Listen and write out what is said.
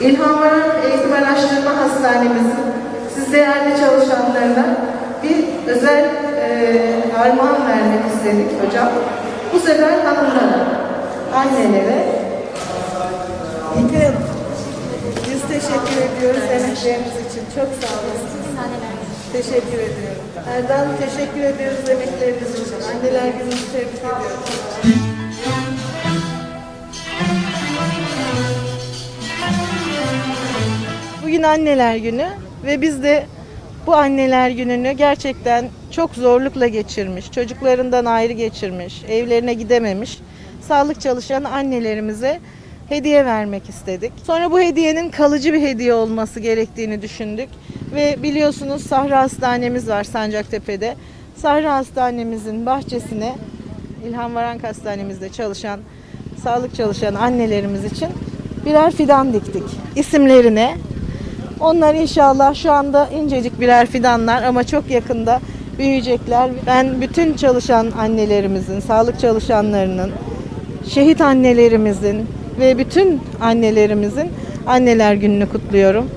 İlhan Varan Eğitim Araştırma Hastanemizin siz değerli çalışanlarına bir özel e, armağan vermek istedik hocam. Bu sefer hanımlara, annelere. İlkay Hanım, biz teşekkür ediyoruz emekleriniz için. Çok sağ olun. Teşekkür ediyorum. Erdal teşekkür ediyoruz emekleriniz için. Anneler gününüzü tebrik ediyorum. Bugün anneler günü ve biz de bu anneler gününü gerçekten çok zorlukla geçirmiş, çocuklarından ayrı geçirmiş, evlerine gidememiş sağlık çalışan annelerimize hediye vermek istedik. Sonra bu hediyenin kalıcı bir hediye olması gerektiğini düşündük ve biliyorsunuz Sahra Hastanemiz var Sancaktepe'de. Sahra Hastanemizin bahçesine İlhan Varank Hastanemizde çalışan sağlık çalışan annelerimiz için birer fidan diktik. İsimlerine onlar inşallah şu anda incecik birer fidanlar ama çok yakında büyüyecekler. Ben bütün çalışan annelerimizin, sağlık çalışanlarının, şehit annelerimizin ve bütün annelerimizin anneler gününü kutluyorum.